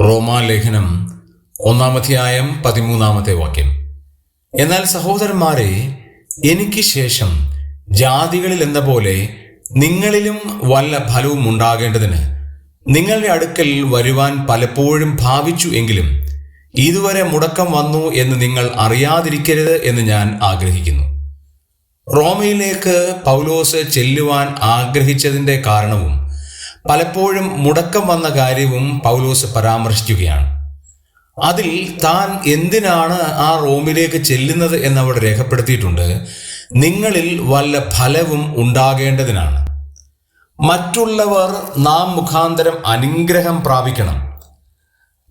റോമാലേഖനം ഒന്നാമധ്യായം പതിമൂന്നാമത്തെ വാക്യം. എന്നാൽ സഹോദരന്മാരെ എനിക്ക് ശേഷം ജാതികളിൽ എന്ന പോലെ നിങ്ങളിലും വല്ല ഫലവും ഉണ്ടാകേണ്ടതിന് നിങ്ങളുടെ അടുക്കൽ വരുവാൻ പലപ്പോഴും ഭാവിച്ചു എങ്കിലും ഇതുവരെ മുടക്കം വന്നു എന്ന് നിങ്ങൾ അറിയാതിരിക്കരുത് എന്ന് ഞാൻ ആഗ്രഹിക്കുന്നു. റോമയിലേക്ക് പൗലോസ് ചെല്ലുവാൻ ആഗ്രഹിച്ചതിന്റെ കാരണവും പലപ്പോഴും മുടക്കം വന്ന കാര്യവും പൗലോസ് പരാമർശിക്കുകയാണ്. അതിൽ താൻ എന്തിനാണ് ആ റോമിലേക്ക് ചെല്ലുന്നത് എന്നവിടെ രേഖപ്പെടുത്തിയിട്ടുണ്ട്. നിങ്ങളിൽ വല്ല ഫലവും ഉണ്ടാകേണ്ടതിനാണ്. മറ്റുള്ളവർ നാം മുഖാന്തരം അനുഗ്രഹം പ്രാപിക്കണം.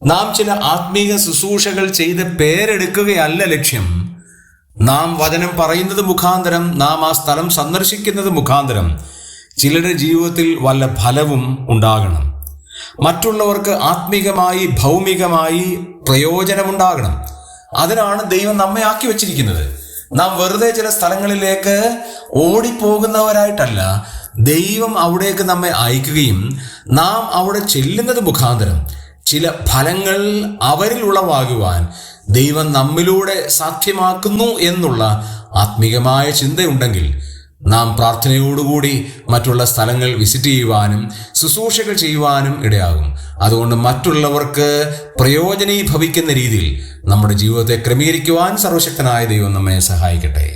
നാം ചില ആത്മീയ ശുശ്രൂഷകൾ ചെയ്ത് പേരെടുക്കുകയല്ല ലക്ഷ്യം. നാം വചനം പറയുന്നത് മുഖാന്തരം നാം ആ സ്ഥലം സന്ദർശിക്കുന്നത് മുഖാന്തരം. ചിലരുടെ ജീവിതത്തിൽ വല്ല ഫലവും ഉണ്ടാകണം. മറ്റുള്ളവർക്ക് ആത്മീകമായി ഭൗമികമായി പ്രയോജനമുണ്ടാകണം. അതിനാണ് ദൈവം നമ്മെ ആക്കി വച്ചിരിക്കുന്നത്. നാം വെറുതെ ചില സ്ഥലങ്ങളിലേക്ക് ഓടിപ്പോകുന്നവരായിട്ടല്ല ദൈവം അവിടേക്ക് നമ്മെ അയക്കുകയും നാം അവിടെ ചെല്ലുന്നത് മുഖാന്തരം. ചില ഫലങ്ങൾ അവരിൽ ഉളവാകുവാൻ ദൈവം നമ്മിലൂടെ സാധ്യമാക്കുന്നു എന്നുള്ള ആത്മീകമായ ചിന്തയുണ്ടെങ്കിൽ നാം പ്രാർത്ഥനയോടുകൂടി മറ്റുള്ള സ്ഥലങ്ങൾ വിസിറ്റ് ചെയ്യുവാനും ശുശ്രൂഷകൾ ചെയ്യുവാനും ഇടയാകും. അതുകൊണ്ട് മറ്റുള്ളവർക്ക് പ്രയോജനീഭവിക്കുന്ന രീതിയിൽ നമ്മുടെ ജീവിതത്തെ ക്രമീകരിക്കുവാൻ സർവശക്തനായ ദൈവം നമ്മെ സഹായിക്കട്ടെ.